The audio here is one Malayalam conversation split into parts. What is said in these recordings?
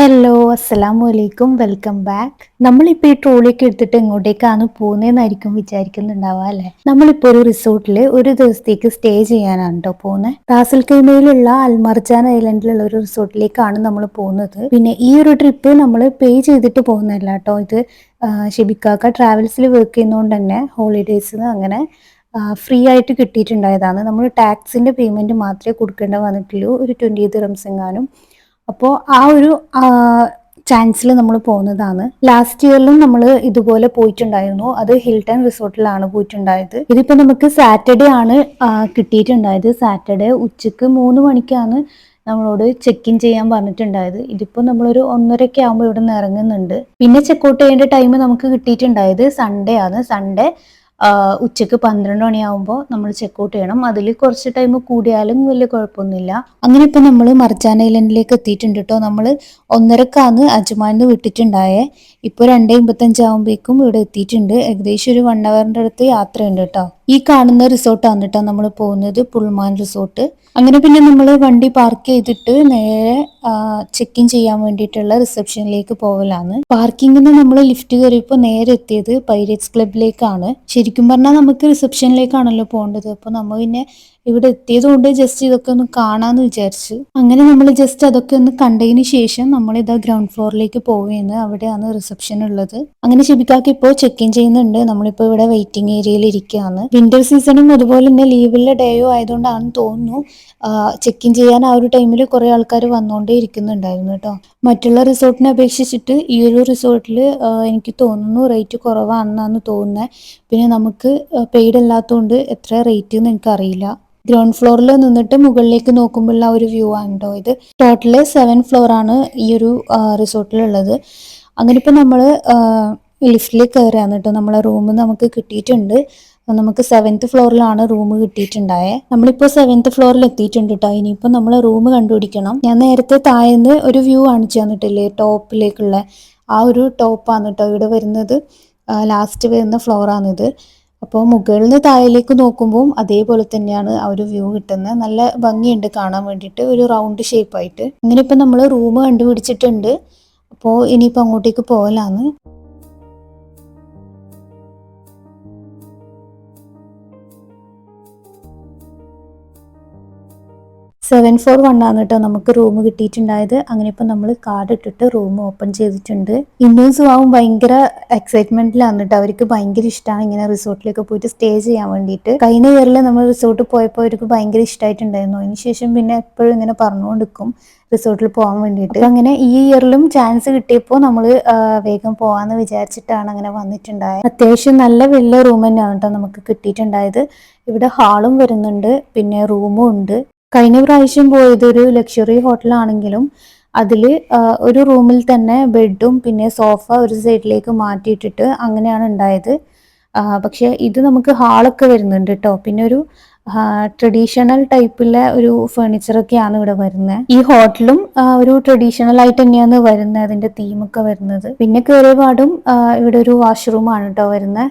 ഹലോ അസ്സലാമു അലൈക്കും വെൽക്കം ബാക്ക് നമ്മളിപ്പോൾ ഈ ട്രോളിയൊക്കെ എടുത്തിട്ട് എങ്ങോട്ടേക്കാണ് പോകുന്നതെന്നായിരിക്കും വിചാരിക്കുന്നുണ്ടാവുക അല്ലേ? നമ്മളിപ്പോൾ ഒരു റിസോർട്ടിൽ ഒരു ദിവസത്തേക്ക് സ്റ്റേ ചെയ്യാനാണ് കേട്ടോ പോകുന്നത് റാസൽ കൈമയിലുള്ള അൽമർജാൻ ഐലൻഡിലുള്ള ഒരു റിസോർട്ടിലേക്കാണ് നമ്മൾ പോകുന്നത്. പിന്നെ ഈ ഒരു ട്രിപ്പ് നമ്മൾ പേ ചെയ്തിട്ട് പോകുന്നതല്ല കേട്ടോ ഇത്. ഷിബിക്കാക്ക ട്രാവൽസിൽ വർക്ക് ചെയ്യുന്നതുകൊണ്ട് തന്നെ ഹോളിഡേയ്സിന് അങ്ങനെ ഫ്രീ ആയിട്ട് കിട്ടിയിട്ടുണ്ടായതാണ്. നമ്മൾ ടാക്സിന്റെ പേയ്മെന്റ് മാത്രമേ കൊടുക്കേണ്ട വന്നിട്ടുള്ളൂ. ഒരു ട്വന്റി ദിറംസ് എങ്ങാനും. അപ്പോൾ ആ ഒരു ചാൻസിൽ നമ്മൾ പോകുന്നതാണ് ലാസ്റ്റ് ഇയറിലും നമ്മൾ ഇതുപോലെ പോയിട്ടുണ്ടായിരുന്നു. അത് ഹിൽട്ടൺ റിസോർട്ടിലാണ് പോയിട്ടുണ്ടായത്. ഇതിപ്പോൾ നമുക്ക് സാറ്റർഡേ ആണ് കിട്ടിയിട്ടുണ്ടായത്. സാറ്റർഡേ ഉച്ചയ്ക്ക് മൂന്ന് മണിക്കാണ് നമ്മളോട് ചെക്ക് ഇൻ ചെയ്യാൻ പറഞ്ഞിട്ടുണ്ടായത്. ഇതിപ്പോൾ നമ്മളൊരു ഒന്നരയ്ക്ക് ആകുമ്പോൾ ഇവിടെ നിന്ന് ഇറങ്ങുന്നുണ്ട്. പിന്നെ ചെക്ക് ഔട്ട് ചെയ്യേണ്ട ടൈം നമുക്ക് കിട്ടിയിട്ടുണ്ടായത് സൺഡേ ആണ്. സൺഡേ ഉച്ചയ്ക്ക് പന്ത്രണ്ട് മണിയാവുമ്പോൾ നമ്മൾ ചെക്കൗട്ട് ചെയ്യണം. അതിൽ കുറച്ച് ടൈം കൂടിയാലും വലിയ കുഴപ്പമൊന്നുമില്ല. അങ്ങനെ ഇപ്പം നമ്മൾ മർജാൻ ഐലൻഡിലേക്ക് എത്തിയിട്ടുണ്ട് കേട്ടോ നമ്മൾ ഒന്നരക്കാന്ന് അജ്മാനിന്ന് വിട്ടിട്ടുണ്ടായേ. ഇപ്പോൾ രണ്ടേ അമ്പത്തഞ്ചാവുമ്പോഴേക്കും ഇവിടെ എത്തിയിട്ടുണ്ട്. ഏകദേശം ഒരു വൺ അവറിന്റെ അടുത്ത് യാത്രയുണ്ട് കേട്ടോ ഈ കാണുന്ന റിസോർട്ടാണ് കേട്ടോ നമ്മൾ പോകുന്നത് പുൾമാൻ റിസോർട്ട് അങ്ങനെ പിന്നെ നമ്മൾ വണ്ടി പാർക്ക് ചെയ്തിട്ട് നേരെ ചെക്ക് ഇൻ ചെയ്യാൻ വേണ്ടിയിട്ടുള്ള റിസപ്ഷനിലേക്ക് പോകലാണ് പാർക്കിങ്ങിൽ നമ്മൾ ലിഫ്റ്റ് കയറിയപ്പോൾ നേരെ എത്തിയത് പൈരറ്റ്സ് ക്ലബിലേക്കാണ് ശരിക്കും പറഞ്ഞാൽ നമുക്ക് റിസപ്ഷനിലേക്കാണല്ലോ പോകേണ്ടത്. അപ്പോൾ നമ്മൾ പിന്നെ ഇവിടെ എത്തിയത് കൊണ്ട് ജസ്റ്റ് ഇതൊക്കെ ഒന്ന് കാണാന്ന് വിചാരിച്ചു. അങ്ങനെ നമ്മൾ ജസ്റ്റ് അതൊക്കെ ഒന്ന് കണ്ടതിന് ശേഷം നമ്മൾ ഇതാ ഗ്രൗണ്ട് ഫ്ലോറിലേക്ക് പോവുകയാണ് അവിടെയാണ് റിസപ്ഷൻ ഉള്ളത്. അങ്ങനെ ശിബിക്കാക്ക് ഇപ്പോൾ ചെക്ക് ഇൻ ചെയ്യുന്നുണ്ട്. നമ്മളിപ്പോൾ ഇവിടെ വെയിറ്റിംഗ് ഏരിയയിൽ ഇരിക്കുകയാണ്. വിന്റർ സീസണും അതുപോലെ തന്നെ ലീവിലെ ഡേയോ ആയതുകൊണ്ടാണെന്ന് തോന്നുന്നു. ചെക്ക് ഇൻ ചെയ്യാൻ ആ ഒരു ടൈമിൽ കുറെ ആൾക്കാർ വന്നുകൊണ്ടേ ഇരിക്കുന്നുണ്ടായിരുന്നു കേട്ടോ. മറ്റുള്ള റിസോർട്ടിനെ അപേക്ഷിച്ചിട്ട് ഈ ഒരു റിസോർട്ടിൽ എനിക്ക് തോന്നുന്നു റേറ്റ് കുറവാണെന്നാണ് തോന്നുന്നത് പിന്നെ നമുക്ക് പെയ്ഡ് അല്ലാത്തതുകൊണ്ട് എത്ര റേറ്റ് എന്ന് എനിക്കറിയില്ല. ഗ്രൗണ്ട് ഫ്ലോറിൽ നിന്നിട്ട് മുകളിലേക്ക് നോക്കുമ്പോഴുള്ള ഒരു വ്യൂ ആണ് കേട്ടോ ഇത്. ടോട്ടൽ സെവൻ ഫ്ലോർ ആണ് ഈ ഒരു റിസോർട്ടിലുള്ളത് അങ്ങനെ ഇപ്പം നമ്മൾ ലിഫ്റ്റിൽ കയറുകയാണ് കേട്ടോ. നമ്മളെ റൂം നമുക്ക് കിട്ടിയിട്ടുണ്ട്. നമുക്ക് സെവൻത്ത് ഫ്ലോറിലാണ് റൂം കിട്ടിയിട്ടുണ്ടായേ. നമ്മളിപ്പോൾ സെവൻത്ത് ഫ്ലോറിൽ എത്തിയിട്ടുണ്ട് കേട്ടോ. ഇനിയിപ്പോൾ നമ്മൾ റൂം കണ്ടുപിടിക്കണം. ഞാൻ നേരത്തെ താഴ്ന്ന് ഒരു വ്യൂ കാണിച്ചു തന്നിട്ടില്ലേ? ടോപ്പിലേക്കുള്ള ആ ഒരു ടോപ്പാണ് കേട്ടോ. ഇവിടെ വരുന്നത് ലാസ്റ്റ് വരുന്ന ഫ്ലോറാണിത് അപ്പോൾ മുകളിൽ നിന്ന് താഴേക്ക് നോക്കുമ്പോൾ അതേപോലെ തന്നെയാണ് ആ ഒരു വ്യൂ കിട്ടുന്നത് നല്ല ഭംഗിയുണ്ട് കാണാൻ വേണ്ടിയിട്ട്. ഒരു റൗണ്ട് ഷേപ്പായിട്ട് ഇങ്ങനെ ഇപ്പം നമ്മൾ റൂം കണ്ടുപിടിച്ചിട്ടുണ്ട്. അപ്പോൾ ഇനിയിപ്പോൾ അങ്ങോട്ടേക്ക് പോകലാന്ന് സെവൻ ഫോർ വൺ ആണ് കേട്ടോ നമുക്ക് റൂം കിട്ടിയിട്ടുണ്ടായത്. അങ്ങനെ ഇപ്പം നമ്മൾ കാർഡ് ഇട്ടിട്ട് റൂം ഓപ്പൺ ചെയ്തിട്ടുണ്ട്. ഇന്നും സുവാവും ഭയങ്കര എക്സൈറ്റ്മെന്റിലാണ് കേട്ടോ. അവർക്ക് ഭയങ്കര ഇഷ്ടമാണ് ഇങ്ങനെ റിസോർട്ടിലേക്ക് പോയിട്ട് സ്റ്റേ ചെയ്യാൻ വേണ്ടിയിട്ട്. കഴിഞ്ഞ ഇയറിൽ നമ്മൾ റിസോർട്ടിൽ പോയപ്പോൾ അവർക്ക് ഭയങ്കര ഇഷ്ടമായിട്ടുണ്ടായിരുന്നു അതിനുശേഷം പിന്നെ എപ്പോഴും ഇങ്ങനെ പറഞ്ഞുകൊണ്ടിരിക്കും റിസോർട്ടിൽ പോകാൻ വേണ്ടിയിട്ട്. അങ്ങനെ ഈ ഇയറിലും ചാൻസ് കിട്ടിയപ്പോൾ നമ്മൾ വേഗം പോകാമെന്ന് വിചാരിച്ചിട്ടാണ് അങ്ങനെ വന്നിട്ടുണ്ടായത്. അത്യാവശ്യം നല്ല വലിയ റൂം തന്നെയാണ് കേട്ടോ നമുക്ക് കിട്ടിയിട്ടുണ്ടായത്. ഇവിടെ ഹാളും വരുന്നുണ്ട്. പിന്നെ റൂമും ഉണ്ട്. കഴിഞ്ഞ പ്രാവശ്യം പോയത് ഒരു ലക്ഷറി ഹോട്ടലാണെങ്കിലും അതിൽ ഒരു റൂമിൽ തന്നെ ബെഡും പിന്നെ സോഫ ഒരു സൈഡിലേക്ക് മാറ്റിയിട്ടിട്ട് അങ്ങനെയാണ് ഉണ്ടായത്. പക്ഷെ ഇത് നമുക്ക് ഹാളൊക്കെ വരുന്നുണ്ട് കേട്ടോ പിന്നെ ഒരു ട്രഡീഷണൽ ടൈപ്പിലെ ഒരു ഫേണിച്ചറൊക്കെയാണ് ഇവിടെ വരുന്നത് ഈ ഹോട്ടലും ഒരു ട്രഡീഷണൽ ആയിട്ട് തന്നെയാണ് വരുന്നത് അതിന്റെ തീമൊക്കെ വരുന്നത്. പിന്നെ കയറിയ പാടും ഇവിടെ ഒരു വാഷ്റൂമാണ് കേട്ടോ വരുന്നത്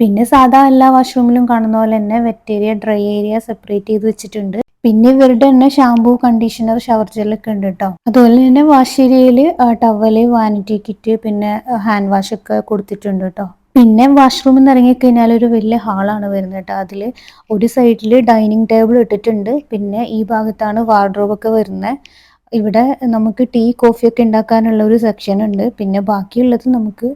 പിന്നെ സാധാ എല്ലാ വാഷ്റൂമിലും കാണുന്ന പോലെ തന്നെ wet area dry area separate ചെയ്ത് വെച്ചിട്ടുണ്ട്. പിന്നെ ഇവരുടെ തന്നെ ഷാംപൂ കണ്ടീഷണർ ഷവർ ജെല്ലൊക്കെ ഉണ്ട് കേട്ടോ അതുപോലെ തന്നെ വാഷ് ഏരിയയിൽ ടവൽ വാനിറ്റി കിറ്റ് പിന്നെ ഹാൻഡ് വാഷ് ഒക്കെ കൊടുത്തിട്ടുണ്ട് കേട്ടോ പിന്നെ വാഷ്റൂമിൽ നിന്ന് ഇറങ്ങിക്കഴിഞ്ഞാൽ ഒരു വലിയ ഹാളാണ് വരുന്നത് കേട്ടോ അതിൽ ഒരു സൈഡിൽ ഡൈനിങ് ടേബിൾ ഇട്ടിട്ടുണ്ട്. പിന്നെ ഈ ഭാഗത്താണ് വാർഡ്രോബ് ഒക്കെ വരുന്നത്. ഇവിടെ നമുക്ക് ടീ കോഫി ഒക്കെ ഉണ്ടാക്കാനുള്ള ഒരു സെക്ഷൻ ഉണ്ട്. പിന്നെ ബാക്കിയുള്ളത് നമുക്ക്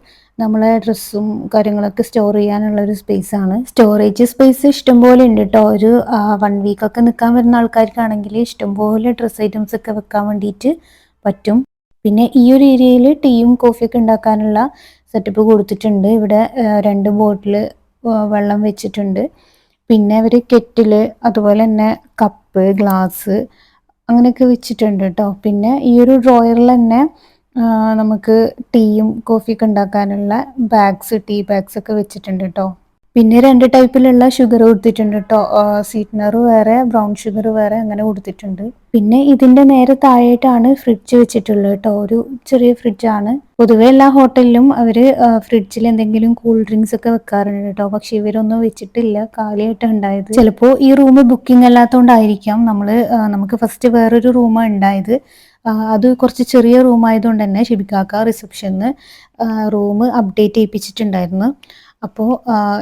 നമ്മളെ ഡ്രസ്സും കാര്യങ്ങളൊക്കെ സ്റ്റോർ ചെയ്യാനുള്ള ഒരു സ്പേസ് ആണ്. സ്റ്റോറേജ് സ്പേസ് ഇഷ്ടംപോലെ ഉണ്ട് കേട്ടോ ഒരു വൺ വീക്ക് ഒക്കെ നിൽക്കാൻ വരുന്ന ആൾക്കാർക്കാണെങ്കിൽ ഇഷ്ടംപോലെ ഡ്രസ്സ് ഐറ്റംസ് ഒക്കെ വെക്കാൻ വേണ്ടിയിട്ട് പറ്റും. പിന്നെ ഈ ഒരു ഏരിയയിൽ ടീയും കോഫിയൊക്കെ ഉണ്ടാക്കാനുള്ള സെറ്റപ്പ് കൊടുത്തിട്ടുണ്ട്. ഇവിടെ രണ്ട് ബോട്ടിൽ വെള്ളം വെച്ചിട്ടുണ്ട്. പിന്നെ അവർ കെറ്റിൽ അതുപോലെ തന്നെ കപ്പ് ഗ്ലാസ് അങ്ങനെയൊക്കെ വെച്ചിട്ടുണ്ട് കേട്ടോ പിന്നെ ഈ ഒരു ഡ്രോയറിൽ തന്നെ നമുക്ക് ടീയും കോഫിയൊക്കെ ഉണ്ടാക്കാനുള്ള ബാഗ്സ് ടീ ബാഗ്സ് ഒക്കെ വെച്ചിട്ടുണ്ട് കേട്ടോ പിന്നെ രണ്ട് ടൈപ്പിലുള്ള ഷുഗർ കൊടുത്തിട്ടുണ്ട് കേട്ടോ സ്വീറ്റ്നർ വേറെ ബ്രൗൺ ഷുഗർ വേറെ അങ്ങനെ കൊടുത്തിട്ടുണ്ട്. പിന്നെ ഇതിന്റെ നേരെ താഴെയായിട്ടാണ് ഫ്രിഡ്ജ് വെച്ചിട്ടുള്ളത് കേട്ടോ ഒരു ചെറിയ ഫ്രിഡ്ജാണ് പൊതുവെ എല്ലാ ഹോട്ടലിലും അവർ ഫ്രിഡ്ജിൽ എന്തെങ്കിലും കൂൾ ഡ്രിങ്ക്സ് ഒക്കെ വെക്കാറുണ്ട് കേട്ടോ പക്ഷെ ഇവരൊന്നും വെച്ചിട്ടില്ല. കാലിയായിട്ട് ഉണ്ടായത്. ചിലപ്പോൾ ഈ റൂം ബുക്കിംഗ് അല്ലാത്തതുകൊണ്ടായിരിക്കാം നമ്മൾ നമുക്ക് ഫസ്റ്റ് വേറൊരു റൂമാണ് ഉണ്ടായത്. അത് കുറച്ച് ചെറിയ റൂം ആയതുകൊണ്ട് തന്നെ ഷിബിക്കാക്ക റിസപ്ഷന് റൂം അപ്ഡേറ്റ് ചെയ്യിപ്പിച്ചിട്ടുണ്ടായിരുന്നു. അപ്പോൾ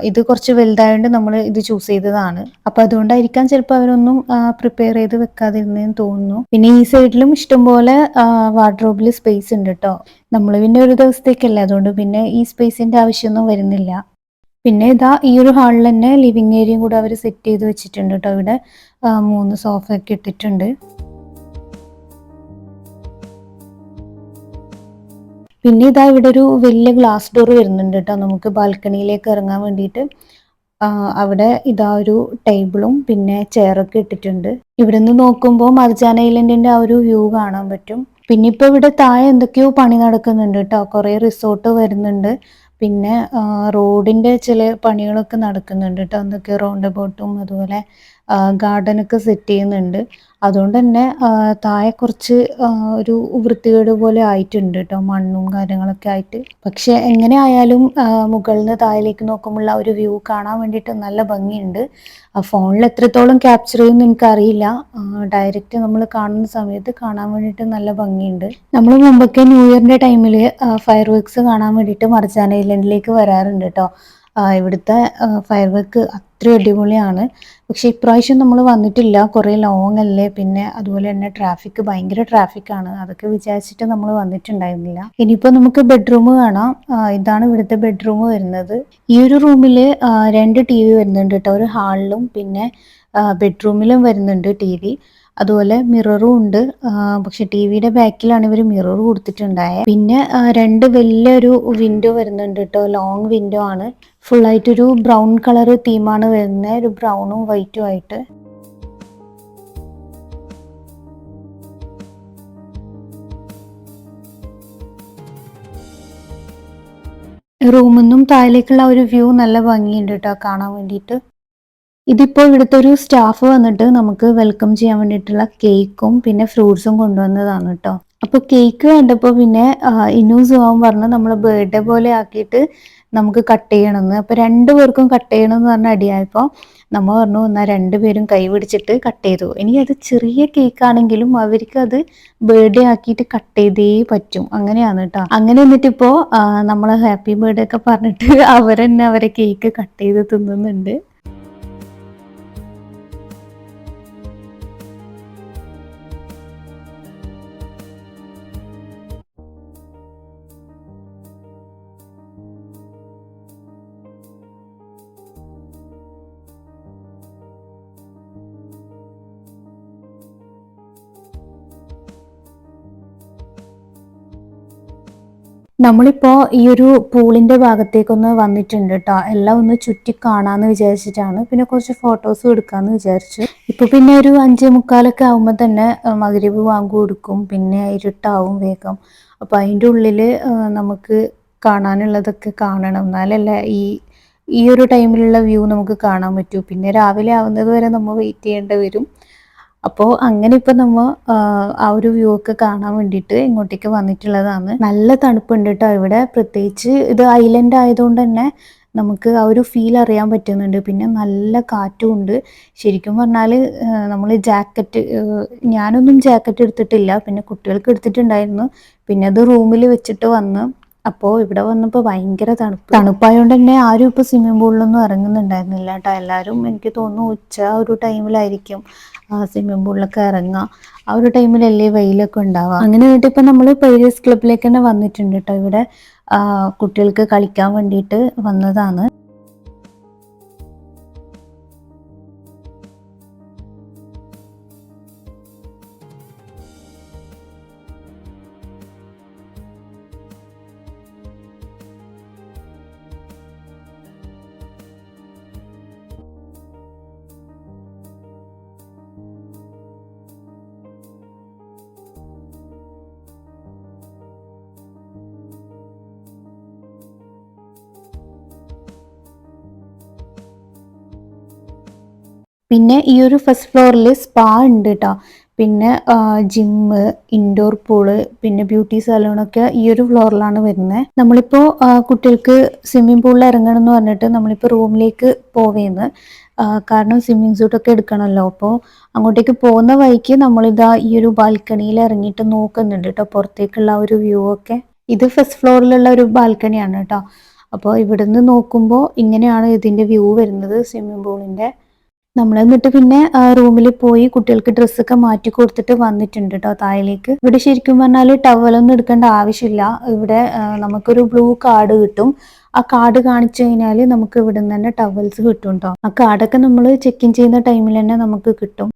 ഇത് കുറച്ച് വലുതായതുകൊണ്ട് നമ്മൾ ഇത് ചൂസ് ചെയ്തതാണ്. അപ്പോൾ അതുകൊണ്ടായിരിക്കാം ചിലപ്പോൾ അവരൊന്നും പ്രിപ്പയർ ചെയ്ത് വെക്കാതിരുന്നതെന്ന് തോന്നുന്നു. പിന്നെ ഈ സൈഡിലും ഇഷ്ടംപോലെ വാർഡ്രോബിൽ സ്പേസ് ഉണ്ട് കേട്ടോ നമ്മൾ പിന്നെ ഒരു ദിവസത്തേക്കല്ലേ അതുകൊണ്ട് പിന്നെ ഈ സ്പേസിന്റെ ആവശ്യമൊന്നും വരുന്നില്ല. പിന്നെ ഇതാ ഈ ഒരു ഹാളിൽ തന്നെ ലിവിങ് ഏരിയയും കൂടെ അവർ സെറ്റ് ചെയ്ത് വെച്ചിട്ടുണ്ട് കേട്ടോ ഇവിടെ. മൂന്ന് സോഫ ഒക്കെ ഇട്ടിട്ടുണ്ട്. പിന്നെ ഇതാ ഇവിടെ ഒരു വലിയ ഗ്ലാസ് ഡോർ വരുന്നുണ്ട് കേട്ടോ. നമുക്ക് ബാൽക്കണിയിലേക്ക് ഇറങ്ങാൻ വേണ്ടിയിട്ട്. അവിടെ ഇതാ ഒരു ടേബിളും പിന്നെ ചെയറൊക്കെ ഇട്ടിട്ടുണ്ട്. ഇവിടെ നിന്ന് നോക്കുമ്പോൾ മർജാന ഐലൻഡിന്റെ ആ ഒരു വ്യൂ കാണാൻ പറ്റും. പിന്നെ ഇപ്പൊ ഇവിടെ താഴെ എന്തൊക്കെയോ പണി നടക്കുന്നുണ്ട് കേട്ടോ. കുറെ റിസോർട്ട് വരുന്നുണ്ട്. പിന്നെ റോഡിന്റെ ചില പണികളൊക്കെ നടക്കുന്നുണ്ട് കേട്ടോ. എന്തൊക്കെയോ റൗണ്ട് ബോട്ടും അതുപോലെ ഗാർഡനൊക്കെ സെറ്റ് ചെയ്യുന്നുണ്ട്. അതുകൊണ്ട് തന്നെ താഴെ കുറച്ച് ഒരു വൃത്തികേട് പോലെ ആയിട്ടുണ്ട് കേട്ടോ മണ്ണും കാര്യങ്ങളൊക്കെ ആയിട്ട്. പക്ഷെ എങ്ങനെ ആയാലും മുകളിൽ നിന്ന് താഴേക്ക് നോക്കുമ്പോൾ ഒരു വ്യൂ കാണാൻ വേണ്ടിയിട്ട് നല്ല ഭംഗിയുണ്ട്. ഫോണിൽ എത്രത്തോളം ക്യാപ്ചർ ചെയ്യുമെന്ന് എനിക്കറിയില്ല. ഡയറക്റ്റ് നമ്മൾ കാണുന്ന സമയത്ത് കാണാൻ വേണ്ടിയിട്ട് നല്ല ഭംഗിയുണ്ട്. നമ്മൾ മുമ്പൊക്കെ ന്യൂ ഇയറിന്റെ ടൈമിൽ ഫയർ വർക്ക്സ് കാണാൻ വേണ്ടിയിട്ട് മർജാന ഐലൻഡിലേക്ക് വരാറുണ്ട് കേട്ടോ. ഇവിടുത്തെ ഫയർ വർക്ക് അത്രയും അടിപൊളിയാണ്. പക്ഷേ ഇപ്രാവശ്യം നമ്മൾ വന്നിട്ടില്ല. കുറേ ലോങ് അല്ലേ? പിന്നെ അതുപോലെ തന്നെ ട്രാഫിക് ഭയങ്കര ട്രാഫിക്കാണ് അതൊക്കെ വിചാരിച്ചിട്ട് നമ്മൾ വന്നിട്ടുണ്ടായിരുന്നില്ല. ഇനിയിപ്പോൾ നമുക്ക് ബെഡ്റൂം കാണാം. ഇതാണ് ഇവിടുത്തെ ബെഡ്റൂം വരുന്നത്. ഈ ഒരു റൂമിൽ രണ്ട് ടി വി വരുന്നുണ്ട് കേട്ടോ ഒരു ഹാളിലും പിന്നെ ബെഡ്റൂമിലും വരുന്നുണ്ട് ടി വി അതുപോലെ മിററും ഉണ്ട്. പക്ഷെ ടി വിയുടെ ബാക്കിലാണ് ഇവർ മിറർ കൊടുത്തിട്ടുണ്ടായത് പിന്നെ രണ്ട് വലിയൊരു വിൻഡോ വരുന്നുണ്ട് കേട്ടോ ലോങ് വിൻഡോ ആണ്. ഫുൾ ആയിട്ടൊരു ബ്രൗൺ കളർ തീമാണ് വരുന്നത് ഒരു ബ്രൗണും വൈറ്റും ആയിട്ട്. റൂമിൽ നിന്നും താഴേക്കുള്ള ഒരു വ്യൂ നല്ല ഭംഗിയുണ്ട് കേട്ടോ കാണാൻ വേണ്ടിയിട്ട്. ഇതിപ്പോൾ ഇവിടുത്തെ ഒരു സ്റ്റാഫ് വന്നിട്ട് നമുക്ക് വെൽക്കം ചെയ്യാൻ വേണ്ടിയിട്ടുള്ള കേക്കും പിന്നെ ഫ്രൂട്ട്സും കൊണ്ടുവന്നതാണ് കേട്ടോ അപ്പോൾ കേക്ക് കണ്ടപ്പോൾ പിന്നെ ഇനൂസ് ആവാൻ പറഞ്ഞ് നമ്മൾ ബർത്ത്ഡേ പോലെ ആക്കിയിട്ട് നമുക്ക് കട്ട് ചെയ്യണമെന്ന്. അപ്പോൾ രണ്ടു പേർക്കും കട്ട് ചെയ്യണം എന്ന് പറഞ്ഞ അടിയായപ്പോൾ നമ്മ പറഞ്ഞു എന്നാൽ രണ്ടുപേരും കൈ പിടിച്ചിട്ട് കട്ട് ചെയ്തു. ഇനി അത് ചെറിയ കേക്ക് ആണെങ്കിലും അവർക്ക് അത് ബർത്ത്ഡേ ആക്കിയിട്ട് കട്ട് ചെയ്തേ പറ്റും. അങ്ങനെയാണ് കേട്ടോ അങ്ങനെ എന്നിട്ട് ഇപ്പോ നമ്മൾ ഹാപ്പി ബർത്ത്ഡേ ഒക്കെ പറഞ്ഞിട്ട് അവരെന്നെ അവരെ കേക്ക് കട്ട് ചെയ്ത് തിന്നുന്നുണ്ട്. നമ്മളിപ്പോ ഈ ഒരു പൂളിന്റെ ഭാഗത്തേക്കൊന്ന് വന്നിട്ടുണ്ട് കേട്ടോ എല്ലാം ഒന്ന് ചുറ്റി കാണാന്ന് വിചാരിച്ചിട്ടാണ്. പിന്നെ കുറച്ച് ഫോട്ടോസ് എടുക്കാന്ന് വിചാരിച്ചു. ഇപ്പൊ പിന്നെ ഒരു അഞ്ചേ മുക്കാലൊക്കെ ആവുമ്പോൾ തന്നെ മകരീബ് വാങ്ങു കൊടുക്കും. പിന്നെ ഇരുട്ടാവും വേഗം. അപ്പൊ അതിന്റെ ഉള്ളിൽ നമുക്ക് കാണാനുള്ളതൊക്കെ കാണണം. എന്നാലല്ലേ ഈ ഈ ഒരു ടൈമിലുള്ള വ്യൂ നമുക്ക് കാണാൻ പറ്റൂ. പിന്നെ രാവിലെ ആവുന്നത് വരെ നമ്മൾ വെയിറ്റ് ചെയ്യേണ്ടി വരും. അപ്പോൾ അങ്ങനെ ഇപ്പൊ നമ്മ ആ, ഒരു വ്യൂ ഒക്കെ കാണാൻ വേണ്ടിട്ട് ഇങ്ങോട്ടേക്ക് വന്നിട്ടുള്ളതാണ്. നല്ല തണുപ്പുണ്ട് കേട്ടോ ഇവിടെ. പ്രത്യേകിച്ച് ഇത് ഐലൻഡ് ആയതുകൊണ്ട് തന്നെ നമുക്ക് ആ ഒരു ഫീൽ അറിയാൻ പറ്റുന്നുണ്ട്. പിന്നെ നല്ല കാറ്റും ഉണ്ട്. ശരിക്കും പറഞ്ഞാൽ നമ്മൾ ജാക്കറ്റ് ഞാനൊന്നും ജാക്കറ്റ് എടുത്തിട്ടില്ല. പിന്നെ കുട്ടികൾക്ക് എടുത്തിട്ടുണ്ടായിരുന്നു. പിന്നെ അത് റൂമിൽ വെച്ചിട്ട് വന്ന് അപ്പോ ഇവിടെ വന്നപ്പോൾ ഭയങ്കര തണുപ്പ്. തണുപ്പായതുകൊണ്ട് തന്നെ ആരും ഇപ്പോൾ സ്വിമ്മിംഗ് പൂളിലൊന്നും ഇറങ്ങുന്നുണ്ടായിരുന്നില്ല കേട്ടോ എല്ലാവരും എനിക്ക് തോന്നുന്നു ഉച്ച ഒരു ടൈമിലായിരിക്കും സ്വിമ്മിംഗ് പൂളിലൊക്കെ ഇറങ്ങുക ആ ഒരു ടൈമിലല്ലേ വെയിലൊക്കെ ഉണ്ടാവുക അങ്ങനെ ആയിട്ട് ഇപ്പം നമ്മൾ പേരിയസ് ക്ലബിലേക്ക് തന്നെ വന്നിട്ടുണ്ട് കേട്ടോ ഇവിടെ കുട്ടികൾക്ക് കളിക്കാൻ വേണ്ടിയിട്ട് വന്നതാണ്. പിന്നെ ഈ ഒരു ഫസ്റ്റ് ഫ്ലോറിൽ സ്പാ ഉണ്ട് കേട്ടോ പിന്നെ ജിമ്മ് ഇൻഡോർ പൂൾ പിന്നെ ബ്യൂട്ടി സലൂണൊക്കെ ഈ ഒരു ഫ്ലോറിലാണ് വരുന്നത് നമ്മളിപ്പോൾ കുട്ടികൾക്ക് സ്വിമ്മിംഗ് പൂളിൽ ഇറങ്ങണം എന്ന് പറഞ്ഞിട്ട് നമ്മളിപ്പോൾ റൂമിലേക്ക് പോവേന്ന്. കാരണം സ്വിമ്മിംഗ് സൂട്ടൊക്കെ എടുക്കണമല്ലോ അപ്പോൾ അങ്ങോട്ടേക്ക് പോകുന്ന വഴിക്ക് നമ്മളിതാ ഈ ഒരു ബാൽക്കണിയിൽ ഇറങ്ങിയിട്ട് നോക്കുന്നുണ്ട് കേട്ടോ പുറത്തേക്കുള്ള ഒരു വ്യൂ ഒക്കെ. ഇത് ഫസ്റ്റ് ഫ്ലോറിലുള്ള ഒരു ബാൽക്കണിയാണ് കേട്ടോ അപ്പോൾ ഇവിടുന്ന് നോക്കുമ്പോൾ ഇങ്ങനെയാണ് ഇതിന്റെ വ്യൂ വരുന്നത് സ്വിമ്മിംഗ് പൂളിന്റെ നമ്മൾ എന്നിട്ട് പിന്നെ റൂമിൽ പോയി കുട്ടികൾക്ക് ഡ്രസ്സൊക്കെ മാറ്റി കൊടുത്തിട്ട് വന്നിട്ടുണ്ട് കേട്ടോ താഴേക്ക്. ഇവിടെ ശരിക്കും പറഞ്ഞാൽ ടവലൊന്നും എടുക്കേണ്ട ആവശ്യമില്ല. ഇവിടെ നമുക്കൊരു ബ്ലൂ കാർഡ് കിട്ടും. ആ കാർഡ് കാണിച്ചു കഴിഞ്ഞാൽ നമുക്ക് ഇവിടെ നിന്ന് തന്നെ ടവൽസ് കിട്ടും കേട്ടോ ആ കാർഡൊക്കെ നമ്മൾ ചെക്ക് ഇൻ ചെയ്യുന്ന ടൈമിൽ തന്നെ നമുക്ക് കിട്ടും.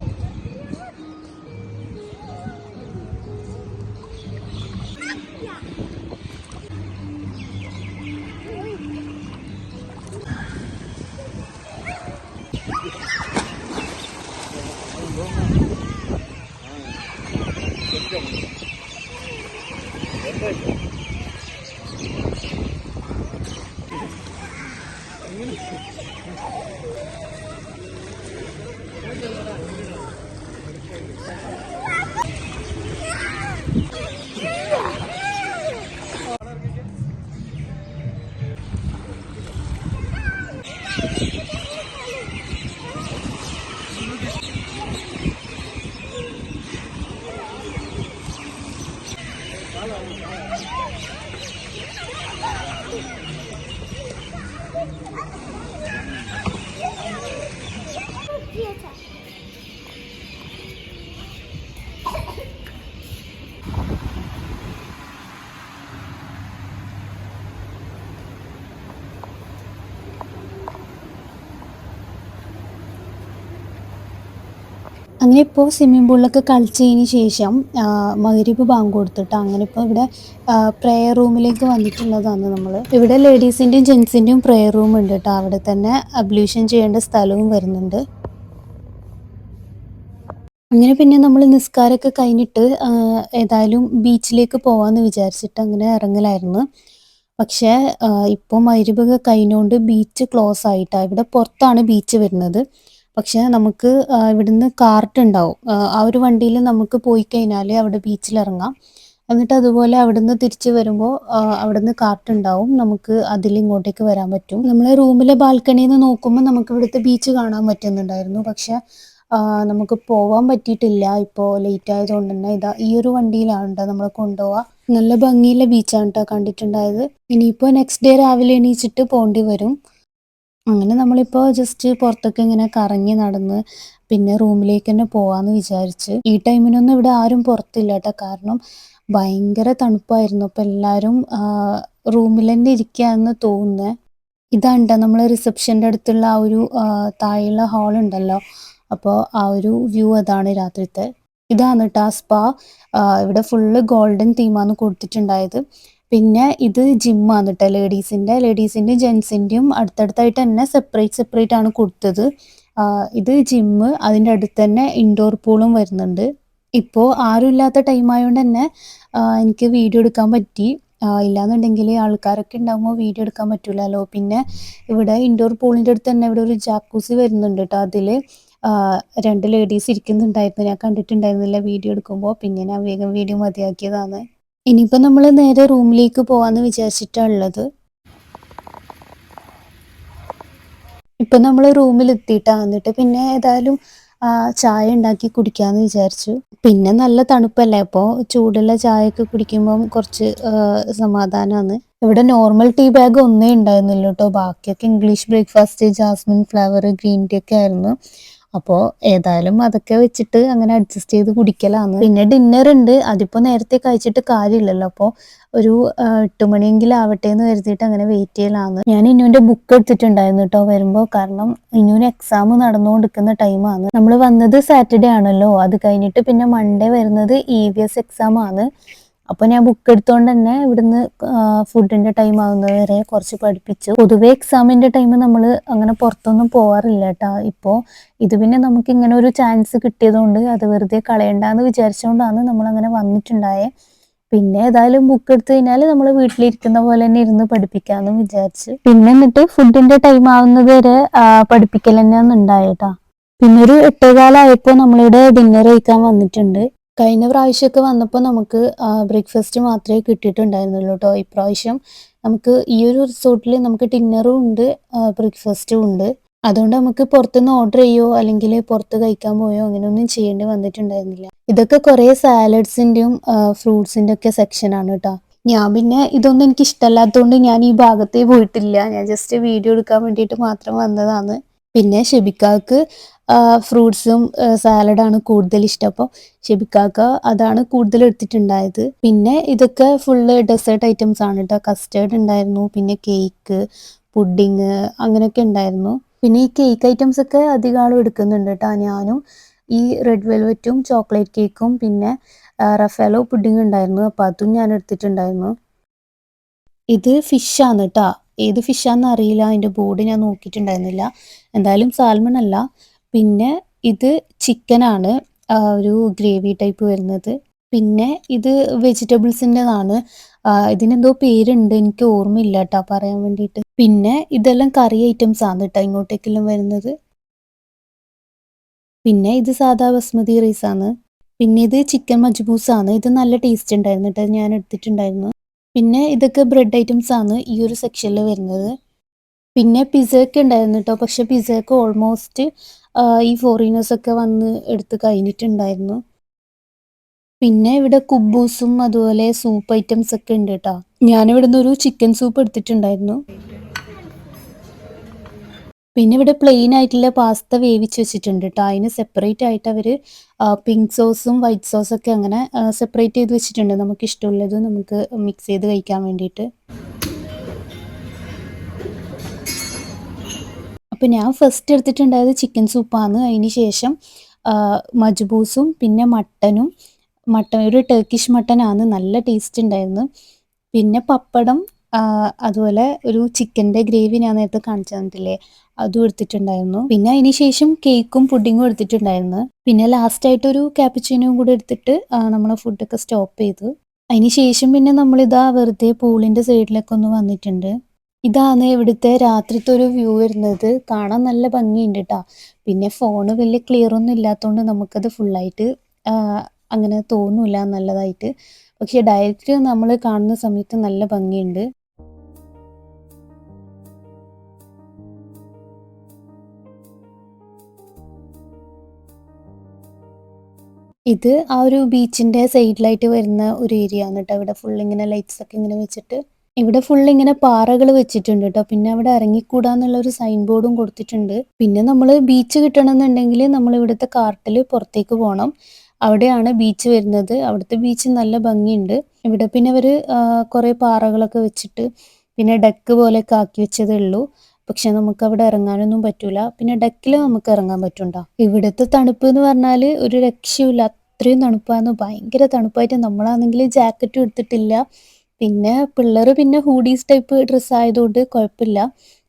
അങ്ങനെ ഇപ്പോൾ സ്വിമ്മിംഗ് പൂളിലൊക്കെ കളിച്ചതിന് ശേഷം മകരിപ്പ് ബാങ്ക് കൊടുത്തിട്ട് അങ്ങനെ ഇപ്പോൾ ഇവിടെ പ്രെയർ റൂമിലേക്ക് വന്നിട്ടുള്ളതാണ് നമ്മൾ ഇവിടെ ലേഡീസിന്റെയും ജെൻസിന്റെയും പ്രെയർ റൂം ഉണ്ട് കേട്ടോ അവിടെ തന്നെ അബ്ലൂഷൻ ചെയ്യേണ്ട സ്ഥലവും വരുന്നുണ്ട്. അങ്ങനെ പിന്നെ നമ്മൾ നിസ്കാരമൊക്കെ കഴിഞ്ഞിട്ട് ഏതായാലും ബീച്ചിലേക്ക് പോകാമെന്ന് വിചാരിച്ചിട്ട് അങ്ങനെ ഇറങ്ങലായിരുന്നു. പക്ഷേ ഇപ്പോൾ മരുഭൊക്കെ കഴിഞ്ഞുകൊണ്ട് ബീച്ച് ക്ലോസ് ആയിട്ടാണ് ഇവിടെ പുറത്താണ് ബീച്ച് വരുന്നത്. പക്ഷെ നമുക്ക് ഇവിടുന്ന് കാർട്ട് ഉണ്ടാവും. ആ ഒരു വണ്ടിയിൽ നമുക്ക് പോയി കഴിഞ്ഞാൽ അവിടെ ബീച്ചിൽ ഇറങ്ങാം. എന്നിട്ട് അതുപോലെ അവിടുന്ന് തിരിച്ച് വരുമ്പോൾ അവിടുന്ന് കാർട്ട് ഉണ്ടാവും. നമുക്ക് അതിൽ ഇങ്ങോട്ടേക്ക് വരാൻ പറ്റും. നമ്മൾ റൂമിലെ ബാൽക്കണിയിൽ നിന്ന് നോക്കുമ്പോൾ നമുക്ക് ഇവിടുത്തെ ബീച്ച് കാണാൻ പറ്റുന്നുണ്ടായിരുന്നു. പക്ഷെ നമുക്ക് പോവാൻ പറ്റിയിട്ടില്ല. ഇപ്പോൾ ലേറ്റ് ആയതുകൊണ്ട് തന്നെ ഇതാ ഈ ഒരു വണ്ടിയിലാണ് കേട്ടോ നമ്മൾ കൊണ്ടുപോവുക നല്ല ഭംഗിയുള്ള ബീച്ചാണ് കേട്ടോ കണ്ടിട്ടുണ്ടായത്. ഇനിയിപ്പോൾ നെക്സ്റ്റ് ഡേ രാവിലെ എണീച്ചിട്ട് പോകേണ്ടി വരും. അങ്ങനെ നമ്മളിപ്പോ ജസ്റ്റ് പുറത്തൊക്കെ ഇങ്ങനെ കറങ്ങി നടന്ന് പിന്നെ റൂമിലേക്ക് തന്നെ പോവാന്ന് വിചാരിച്ച്. ഈ ടൈമിനൊന്നും ഇവിടെ ആരും പുറത്തില്ല കേട്ടോ കാരണം ഭയങ്കര തണുപ്പായിരുന്നു. അപ്പോൾ എല്ലാവരും റൂമിൽ തന്നെ ഇരിക്കുകയെന്ന് തോന്നുന്നത് ഇതാണ്ട നമ്മൾ റിസപ്ഷന്റെ അടുത്തുള്ള ആ ഒരു താഴെയുള്ള ഹാൾ ഉണ്ടല്ലോ. അപ്പോൾ ആ ഒരു വ്യൂ അതാണ് രാത്രിത്തെ. ഇതാണ് ആ സ്പാ ഇവിടെ ഫുള്ള് ഗോൾഡൻ തീമാണ് കൊടുത്തിട്ടുണ്ടായത്. പിന്നെ ഇത് ജിമ്മാണ് കേട്ടോ ലേഡീസിന്റെ ലേഡീസിന്റെയും ജെൻസിന്റെയും അടുത്തടുത്തായിട്ട് തന്നെ സെപ്പറേറ്റ് സെപ്പറേറ്റ് ആണ് കൊടുത്തത്. ഇത് ജിമ്മ് അതിന്റെ അടുത്ത് തന്നെ ഇൻഡോർ പൂളും വരുന്നുണ്ട്. ഇപ്പോൾ ആരുമില്ലാത്ത ടൈം ആയതുകൊണ്ട് തന്നെ എനിക്ക് വീഡിയോ എടുക്കാൻ പറ്റി. ഇല്ലാന്നുണ്ടെങ്കിൽ ആൾക്കാരൊക്കെ ഉണ്ടാകുമ്പോൾ വീഡിയോ എടുക്കാൻ പറ്റില്ലല്ലോ പിന്നെ ഇവിടെ ഇൻഡോർ പൂളിന്റെ അടുത്ത് തന്നെ ഇവിടെ ഒരു ജാക്കൂസി വരുന്നുണ്ട് കേട്ടോ അതിൽ രണ്ട് ലേഡീസ് ഇരിക്കുന്നുണ്ടായിരുന്നു. ഞാൻ കണ്ടിട്ടുണ്ടായിരുന്നില്ല വീഡിയോ എടുക്കുമ്പോൾ പിന്നെ ഞാൻ വേഗം വീഡിയോ മതിയാക്കിയതാണ്. ഇനിയിപ്പോ നമ്മൾ നേരെ റൂമിലേക്ക് പോവാന്ന് വിചാരിച്ചിട്ടുള്ളത് ഇപ്പൊ നമ്മൾ റൂമിൽ എത്തിയിട്ടാ വന്നിട്ട് പിന്നെ ഏതായാലും ചായ ഉണ്ടാക്കി കുടിക്കാന്ന് വിചാരിച്ചു. പിന്നെ നല്ല തണുപ്പല്ലേ? അപ്പോൾ ചൂടുള്ള ചായയൊക്കെ കുടിക്കുമ്പം കുറച്ച് സമാധാനമാണ് ഇവിടെ നോർമൽ ടീ ബാഗ് ഒന്നേ ഉണ്ടായിരുന്നില്ല കേട്ടോ ബാക്കിയൊക്കെ English breakfast jasmine flower green tea ഒക്കെ ആയിരുന്നു. അപ്പോൾ ഏതായാലും അതൊക്കെ വെച്ചിട്ട് അങ്ങനെ അഡ്ജസ്റ്റ് ചെയ്ത് കുടിക്കലാണ് പിന്നെ ഡിന്നർ ഉണ്ട്. അതിപ്പോ നേരത്തെ കഴിച്ചിട്ട് കാര്യമില്ലല്ലോ. അപ്പോ ഒരു എട്ട് മണിയെങ്കിലും ആവട്ടെ എന്ന് കരുതിയിട്ട് അങ്ങനെ വെയിറ്റ് ചെയ്യലാണ് ഞാൻ ഇന്നുവിന്റെ ബുക്ക് എടുത്തിട്ടുണ്ടായിരുന്നു കേട്ടോ വരുമ്പോൾ കാരണം ഇന്നുവിന് എക്സാം നടന്നുകൊണ്ടിരിക്കുന്ന ടൈമാണ് നമ്മൾ വന്നത് സാറ്റർഡേ ആണല്ലോ. അത് കഴിഞ്ഞിട്ട് പിന്നെ മൺഡേ വരുന്നത് ഇ വി എസ് എക്സാം ആണ്. അപ്പോൾ ഞാൻ ബുക്ക് എടുത്തോണ്ട് തന്നെ ഇവിടുന്ന് ഫുഡിന്റെ ടൈം ആവുന്നത് വരെ കുറച്ച് പഠിപ്പിച്ചു. പൊതുവെ എക്സാമിന്റെ ടൈം നമ്മൾ അങ്ങനെ പുറത്തൊന്നും പോവാറില്ല കേട്ടോ ഇപ്പോൾ ഇത് പിന്നെ നമുക്ക് ഇങ്ങനെ ഒരു ചാൻസ് കിട്ടിയതുകൊണ്ട് അത് വെറുതെ കളയണ്ടെന്ന് വിചാരിച്ചുകൊണ്ടാണ് നമ്മൾ അങ്ങനെ വന്നിട്ടുണ്ടായേ. പിന്നെ ഏതായാലും ബുക്ക് എടുത്തു കഴിഞ്ഞാൽ നമ്മൾ വീട്ടിലിരിക്കുന്ന പോലെ തന്നെ ഇരുന്ന് പഠിപ്പിക്കാമെന്ന് വിചാരിച്ചു. പിന്നെ എന്നിട്ട് ഫുഡിന്റെ ടൈം ആവുന്നത് വരെ പഠിപ്പിക്കൽ തന്നെയാണ് ഉണ്ടായേട്ടാ പിന്നെ ഒരു എട്ടേകാലായപ്പോൾ നമ്മളിവിടെ ഡിന്നർ കഴിക്കാൻ വന്നിട്ടുണ്ട്. കഴിഞ്ഞ പ്രാവശ്യമൊക്കെ വന്നപ്പോൾ നമുക്ക് ബ്രേക്ക്ഫാസ്റ്റ് മാത്രമേ കിട്ടിയിട്ടുണ്ടായിരുന്നുള്ളൂ കേട്ടോ ഇപ്രാവശ്യം നമുക്ക് ഈ ഒരു റിസോർട്ടിൽ നമുക്ക് ഡിന്നറും ഉണ്ട് ബ്രേക്ക്ഫാസ്റ്റും ഉണ്ട്. അതുകൊണ്ട് നമുക്ക് പുറത്തുനിന്ന് ഓർഡർ ചെയ്യോ അല്ലെങ്കിൽ പുറത്ത് കഴിക്കാൻ പോയോ അങ്ങനെയൊന്നും ചെയ്യേണ്ടി വന്നിട്ടുണ്ടായിരുന്നില്ല. ഇതൊക്കെ കുറേ സാലഡ്സിന്റെയും ഫ്രൂട്ട്സിന്റെ ഒക്കെ സെക്ഷനാണ് കേട്ടോ ഞാൻ പിന്നെ ഇതൊന്നും എനിക്ക് ഇഷ്ടമല്ലാത്തതുകൊണ്ട് ഞാൻ ഈ ഭാഗത്തേ പോയിട്ടില്ല. ഞാൻ ജസ്റ്റ് വീഡിയോ എടുക്കാൻ വേണ്ടിയിട്ട് മാത്രം വന്നതാണ്. പിന്നെ ഷെബിക്കാക്ക് ഫ്രൂട്ട്സും സാലഡാണ് കൂടുതൽ ഇഷ്ടം. അപ്പോൾ ഷെബിക്കാക്ക അതാണ് കൂടുതൽ എടുത്തിട്ടുണ്ടായത്. പിന്നെ ഇതൊക്കെ ഫുള്ള് ഡെസേർട്ട് ഐറ്റംസ് ആണ് കേട്ടോ കസ്റ്റേർഡ് ഉണ്ടായിരുന്നു പിന്നെ കേക്ക് പുഡിങ് അങ്ങനെയൊക്കെ ഉണ്ടായിരുന്നു. പിന്നെ ഈ കേക്ക് ഐറ്റംസ് ഒക്കെ അധികം ആളും എടുക്കുന്നുണ്ട് കേട്ടോ ഞാനും ഈ റെഡ് വെൽവെറ്റും ചോക്ലേറ്റ് കേക്കും പിന്നെ റഫേലോ പുഡിങ് ഉണ്ടായിരുന്നു. അപ്പോൾ അതും ഞാൻ എടുത്തിട്ടുണ്ടായിരുന്നു. ഇത് ഫിഷാണ് കേട്ടോ ഏത് ഫിഷാന്ന് അറിയില്ല. അതിന്റെ ബോർഡ് ഞാൻ നോക്കിയിട്ടുണ്ടായിരുന്നില്ല. എന്തായാലും സാൽമൺ അല്ല. പിന്നെ ഇത് ചിക്കനാണ്. ഒരു ഗ്രേവി ടൈപ്പ് വരുന്നത്. പിന്നെ ഇത് വെജിറ്റബിൾസിന്റെതാണ്. ഇതിനെന്തോ പേരുണ്ട്. എനിക്ക് ഓർമ്മയില്ല കേട്ടോ പറയാൻ വേണ്ടിയിട്ട്. പിന്നെ ഇതെല്ലാം കറി ഐറ്റംസ് ആണ് കേട്ടോ ഇങ്ങോട്ടേക്കെല്ലാം വരുന്നത്. പിന്നെ ഇത് സാധാ ബസ്മതി റൈസാണ്. പിന്നെ ഇത് ചിക്കൻ മജ്ബൂസ് ആണ് ഇത് നല്ല ടേസ്റ്റ് ഉണ്ടായിരുന്നു കേട്ടോ ഞാൻ എടുത്തിട്ടുണ്ടായിരുന്നു. പിന്നെ ഇതൊക്കെ ബ്രെഡ് ഐറ്റംസ് ആണ് ഈ ഒരു സെക്ഷനിൽ വരുന്നത്. പിന്നെ പിസയൊക്കെ ഉണ്ടായിരുന്നു കേട്ടോ പക്ഷെ പിസയൊക്കെ ഓൾമോസ്റ്റ് ഈ ഫോറിനേഴ്സൊക്കെ വന്ന് എടുത്ത് കഴിഞ്ഞിട്ടുണ്ടായിരുന്നു. പിന്നെ ഇവിടെ കുബൂസും അതുപോലെ സൂപ്പ് ഐറ്റംസ് ഒക്കെ ഉണ്ട് കേട്ടോ. ഞാനിവിടുന്ന് ഒരു ചിക്കൻ സൂപ്പ് എടുത്തിട്ടുണ്ടായിരുന്നു. പിന്നെ ഇവിടെ പ്ലെയിൻ ആയിട്ടുള്ള പാസ്ത വേവിച്ച് വെച്ചിട്ടുണ്ട് കേട്ടോ. അതിന് സെപ്പറേറ്റ് ആയിട്ട് അവർ പിങ്ക് സോസും വൈറ്റ് സോസും അങ്ങനെ സെപ്പറേറ്റ് ചെയ്ത് വെച്ചിട്ടുണ്ട്. നമുക്ക് ഇഷ്ടമുള്ളത് നമുക്ക് മിക്സ് ചെയ്ത് കഴിക്കാൻ വേണ്ടിയിട്ട്. അപ്പോൾ ഞാൻ ഫസ്റ്റ് എടുത്തിട്ടുണ്ടായത് ചിക്കൻ സൂപ്പാണ് അതിന് ശേഷം മജ്ബൂസും പിന്നെ മട്ടനും മട്ടൻ ഒരു ടർക്കിഷ് മട്ടനാണ് നല്ല ടേസ്റ്റ് ഉണ്ടായിരുന്നു. പിന്നെ പപ്പടം അതുപോലെ ഒരു ചിക്കന്റെ ഗ്രേവി ഞാൻ നേരത്തെ കാണിച്ചു തന്നിട്ടില്ലേ? അതും എടുത്തിട്ടുണ്ടായിരുന്നു. പിന്നെ അതിന് ശേഷം കേക്കും പുഡിങ്ങും എടുത്തിട്ടുണ്ടായിരുന്നു. പിന്നെ ലാസ്റ്റ് ആയിട്ട് ഒരു ക്യാപ്പിച്ചിനും കൂടെ എടുത്തിട്ട് നമ്മളെ ഫുഡൊക്കെ സ്റ്റോപ്പ് ചെയ്തു. അതിന് ശേഷം പിന്നെ നമ്മളിതാ വെറുതെ പൂളിന്റെ സൈഡിലൊക്കെ ഒന്ന് വന്നിട്ടുണ്ട്. ഇതാണ് ഇവിടുത്തെ രാത്രിത്തെ ഒരു വ്യൂ വരുന്നത്. കാണാൻ നല്ല ഭംഗിയുണ്ട് കേട്ടോ പിന്നെ ഫോണ് വലിയ ക്ലിയർ ഒന്നും ഇല്ലാത്തതുകൊണ്ട് നമുക്കത് ഫുള്ളായിട്ട് അങ്ങനെ തോന്നൂല നല്ലതായിട്ട്. പക്ഷെ ഡയറക്റ്റ് നമ്മൾ കാണുന്ന സമയത്ത് നല്ല ഭംഗിയുണ്ട്. ഇത് ആ ഒരു ബീച്ചിന്റെ സൈഡിലായിട്ട് വരുന്ന ഒരു ഏരിയ ആണ് കേട്ടോ ഇവിടെ ഫുൾ ഇങ്ങനെ ലൈറ്റ്സ് ഒക്കെ ഇങ്ങനെ വെച്ചിട്ട് ഇവിടെ ഫുൾ ഇങ്ങനെ പാറകൾ വെച്ചിട്ടുണ്ട് കേട്ടോ പിന്നെ അവിടെ ഇറങ്ങിക്കൂടാന്നുള്ള ഒരു സൈൻ ബോർഡും കൊടുത്തിട്ടുണ്ട്. പിന്നെ നമ്മൾ ബീച്ച് കിട്ടണമെന്നുണ്ടെങ്കിൽ നമ്മൾ ഇവിടുത്തെ കാർട്ടിൽ പുറത്തേക്ക് പോകണം അവിടെയാണ് ബീച്ച് വരുന്നത്. അവിടുത്തെ ബീച്ച് നല്ല ഭംഗിയുണ്ട്. ഇവിടെ പിന്നെ അവർ കുറേ പാറകളൊക്കെ വെച്ചിട്ട് പിന്നെ ഡെക്ക് പോലെയൊക്കെ ആക്കി വെച്ചതേ ഉള്ളൂ. പക്ഷെ നമുക്ക് അവിടെ ഇറങ്ങാനൊന്നും പറ്റൂല. പിന്നെ ഡെക്കിൽ നമുക്ക് ഇറങ്ങാൻ പറ്റുണ്ടോ? ഇവിടുത്തെ തണുപ്പ് എന്ന് പറഞ്ഞാൽ ഒരു രക്ഷയില്ല അത്രയും തണുപ്പാന്ന് ഭയങ്കര തണുപ്പായിട്ട് നമ്മളാണെങ്കിൽ ജാക്കറ്റും എടുത്തിട്ടില്ല. പിന്നെ പിള്ളേർ പിന്നെ ഹൂഡീസ് ടൈപ്പ് ഡ്രസ്സ് ആയതുകൊണ്ട് കുഴപ്പമില്ല.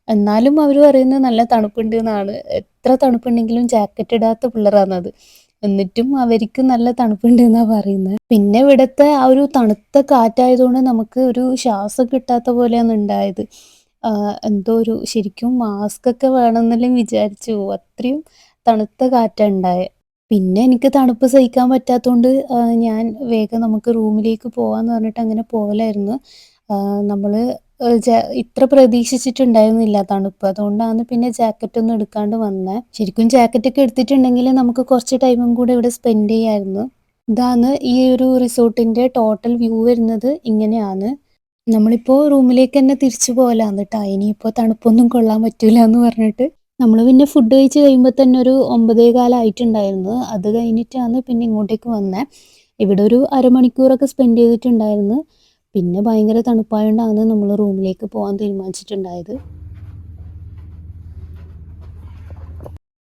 എന്നാലും അവർ പറയുന്നത് നല്ല തണുപ്പുണ്ട് എന്നാണ്. എത്ര തണുപ്പുണ്ടെങ്കിലും ജാക്കറ്റ് ഇടാത്ത പിള്ളേരാണത് എന്നിട്ടും അവർക്ക് നല്ല തണുപ്പുണ്ട് എന്നാ പറയുന്നത്. പിന്നെ ഇവിടുത്തെ ആ ഒരു തണുത്ത കാറ്റായതുകൊണ്ട് നമുക്ക് ഒരു ശ്വാസം കിട്ടാത്ത പോലെയാണ് ഉണ്ടായത്. എന്തോ ഒരു ശരിക്കും മാസ്ക് ഒക്കെ വേണമെന്നെല്ലാം വിചാരിച്ചു. അത്രയും തണുത്ത കാറ്റുണ്ടായത് പിന്നെ എനിക്ക് തണുപ്പ് സഹിക്കാൻ പറ്റാത്തതുകൊണ്ട് ഞാൻ വേഗം നമുക്ക് റൂമിലേക്ക് പോവാന്ന് പറഞ്ഞിട്ട് അങ്ങനെ പോകലായിരുന്നു നമ്മൾ ഇത്ര പ്രതീക്ഷിച്ചിട്ടുണ്ടായിരുന്നില്ല തണുപ്പ്. അതുകൊണ്ടാണ് പിന്നെ ജാക്കറ്റ് ഒന്നും എടുക്കാണ്ട് വന്നത് ശരിക്കും ജാക്കറ്റ് ഒക്കെ എടുത്തിട്ടുണ്ടെങ്കിൽ നമുക്ക് കുറച്ച് ടൈമും കൂടെ ഇവിടെ സ്പെൻഡ് ചെയ്യായിരുന്നു. ഇതാണ് ഈ ഒരു റിസോർട്ടിന്റെ ടോട്ടൽ വ്യൂ വരുന്നത്. ഇങ്ങനെയാണ്. നമ്മളിപ്പോ റൂമിലേക്ക് തന്നെ തിരിച്ചു പോകലാന്ന് കേട്ടോ ഇനിയിപ്പോ തണുപ്പൊന്നും കൊള്ളാൻ പറ്റൂല എന്ന് പറഞ്ഞിട്ട്. നമ്മൾ പിന്നെ ഫുഡ് കഴിച്ച് കഴിയുമ്പോൾ തന്നെ ഒരു ഒമ്പതേ കാലമായിട്ടുണ്ടായിരുന്നു അത് കഴിഞ്ഞിട്ടാണ് പിന്നെ ഇങ്ങോട്ടേക്ക് വന്നത് ഇവിടെ ഒരു അരമണിക്കൂറൊക്കെ സ്പെൻഡ് ചെയ്തിട്ടുണ്ടായിരുന്നു. പിന്നെ ഭയങ്കര തണുപ്പായതുകൊണ്ടാണ് നമ്മൾ റൂമിലേക്ക് പോകാൻ തീരുമാനിച്ചിട്ടുണ്ടായത്.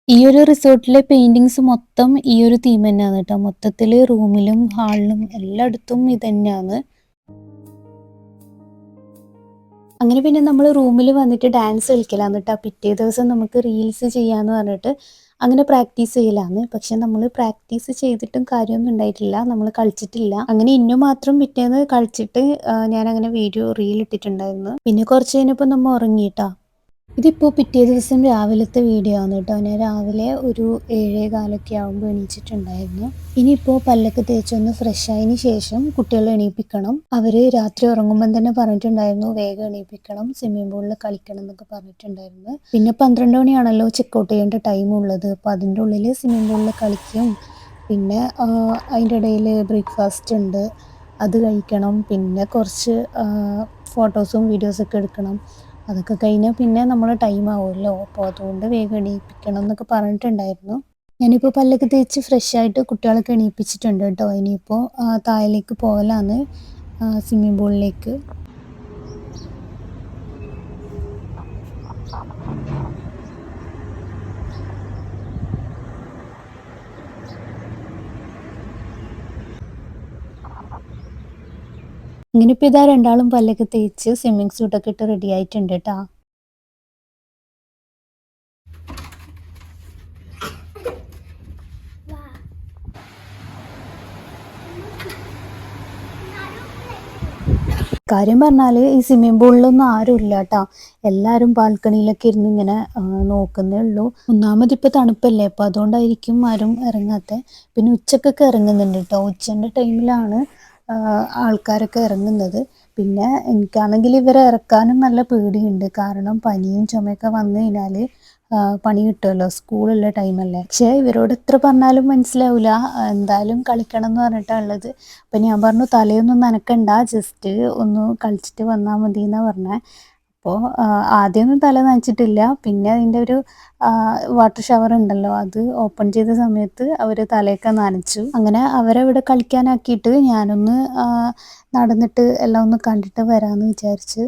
ഈ ഒരു റിസോർട്ടിലെ പെയിന്റിങ്സ് മൊത്തം ഈ ഒരു തീം തന്നെയാണ് കേട്ടോ. മൊത്തത്തിൽ റൂമിലും ഹാളിലും എല്ലായിടത്തും ഇത് തന്നെയാണ് അങ്ങനെ പിന്നെ നമ്മൾ റൂമിൽ വന്നിട്ട് ഡാൻസ് കളിക്കലാന്ന് കേട്ടോ പിറ്റേ ദിവസം നമുക്ക് റീൽസ് ചെയ്യാന്ന് പറഞ്ഞിട്ട് അങ്ങനെ പ്രാക്ടീസ് ചെയ്യലാന്ന്. പക്ഷെ നമ്മൾ പ്രാക്ടീസ് ചെയ്തിട്ടും കാര്യമൊന്നും ഉണ്ടായിട്ടില്ല. നമ്മൾ കളിച്ചിട്ടില്ല. അങ്ങനെ ഇന്നു മാത്രം പിറ്റേന്ന് കളിച്ചിട്ട് ഞാൻ അങ്ങനെ വീഡിയോ റീൽ ഇട്ടിട്ടുണ്ടായിരുന്നു. പിന്നെ കുറച്ച് കഴിഞ്ഞപ്പോൾ നമ്മൾ ഉറങ്ങിയിട്ടാ ഇതിപ്പോൾ പിറ്റേ ദിവസം രാവിലത്തെ വീഡിയോ ആണ് കേട്ടോ. ഞാൻ രാവിലെ ഒരു ഏഴേ കാലൊക്കെ ആകുമ്പോൾ എണീച്ചിട്ടുണ്ടായിരുന്നു. ഇനിയിപ്പോൾ പല്ലൊക്കെ തേച്ചൊന്ന് ഫ്രഷ് ആയതിനു ശേഷം കുട്ടികളെ എണീപ്പിക്കണം. അവർ രാത്രി ഉറങ്ങുമ്പം തന്നെ പറഞ്ഞിട്ടുണ്ടായിരുന്നു വേഗം എണീപ്പിക്കണം സ്വിമ്മിംഗ് പൂളിൽ കളിക്കണം എന്നൊക്കെ പറഞ്ഞിട്ടുണ്ടായിരുന്നു. പിന്നെ പന്ത്രണ്ട് മണിയാണല്ലോ ചെക്കൗട്ട് ചെയ്യേണ്ട ടൈം ഉള്ളത്. അപ്പോൾ അതിന്റെ ഉള്ളിൽ സ്വിമ്മിംഗ് പൂളിൽ കളിക്കും. പിന്നെ അതിന്റെ ഇടയിൽ ബ്രേക്ക്ഫാസ്റ്റ് ഉണ്ട്. അത് കഴിക്കണം. പിന്നെ കുറച്ച് ഫോട്ടോസും വീഡിയോസൊക്കെ എടുക്കണം. അതൊക്കെ കഴിഞ്ഞാൽ പിന്നെ നമ്മൾ ടൈം ആവുമല്ലോ? അപ്പോൾ അതുകൊണ്ട് വേഗം എണീപ്പിക്കണം എന്നൊക്കെ പറഞ്ഞിട്ടുണ്ടായിരുന്നു. ഞാനിപ്പോൾ പല്ലൊക്കെ തേച്ച് ഫ്രഷ് ആയിട്ട് കുട്ടികളൊക്കെ എണീപ്പിച്ചിട്ടുണ്ട് കേട്ടോ. ഇനിയിപ്പോൾ താഴേക്ക് പോകലാണ് സ്വിമ്മിംഗ് പൂളിലേക്ക് ഇങ്ങനെ ഇപ്പോൾ ഇതാ രണ്ടാളും പല്ലൊക്കെ തേച്ച് സ്വിമ്മിങ് സ്യൂട്ടൊക്കെ ഇട്ട് റെഡി ആയിട്ടുണ്ട് കേട്ടോ കാര്യം പറഞ്ഞാൽ ഈ സ്വിമ്മിംഗ് പൂളിലൊന്നും ആരും ഇല്ല കേട്ടോ എല്ലാവരും ബാൽക്കണിയിലൊക്കെ ഇരുന്ന് ഇങ്ങനെ നോക്കുന്നേ ഉള്ളൂ. ഒന്നാമത് ഇപ്പോൾ തണുപ്പല്ലേ അപ്പോൾ അതുകൊണ്ടായിരിക്കും ആരും ഇറങ്ങാത്ത. പിന്നെ ഉച്ചക്കൊക്കെ ഇറങ്ങുന്നുണ്ട് കേട്ടോ ഉച്ചന്റെ ടൈമിലാണ് ആൾക്കാരൊക്കെ ഇറങ്ങുന്നത്. പിന്നെ എനിക്കാണെങ്കിൽ ഇവരെ ഇറക്കാനും നല്ല പേടിയുണ്ട്. കാരണം പനിയും ചുമയൊക്കെ വന്നു കഴിഞ്ഞാൽ പണി കിട്ടുമല്ലോ. സ്കൂളുള്ള ടൈമല്ലേ. പക്ഷേ ഇവരോട് എത്ര പറഞ്ഞാലും മനസ്സിലാവില്ല എന്തായാലും കളിക്കണം എന്ന് പറഞ്ഞിട്ടാണ് ഉള്ളത്. അപ്പം ഞാൻ പറഞ്ഞു തലയൊന്നും നനക്കണ്ട. ജസ്റ്റ് ഒന്ന് കളിച്ചിട്ട് വന്നാൽ മതി എന്നാണ് പറഞ്ഞത് അപ്പോൾ ആദ്യമൊന്നും തല നനച്ചിട്ടില്ല. പിന്നെ അതിന്റെ ഒരു വാട്ടർ ഷവർ ഉണ്ടല്ലോ അത് ഓപ്പൺ ചെയ്ത സമയത്ത് അവർ തലയൊക്കെ നനച്ചു. അങ്ങനെ അവരെ ഇവിടെ കളിക്കാനാക്കിയിട്ട് ഞാനൊന്ന് നടന്നിട്ട് എല്ലാം ഒന്ന് കണ്ടിട്ട് വരാമെന്ന് വിചാരിച്ച്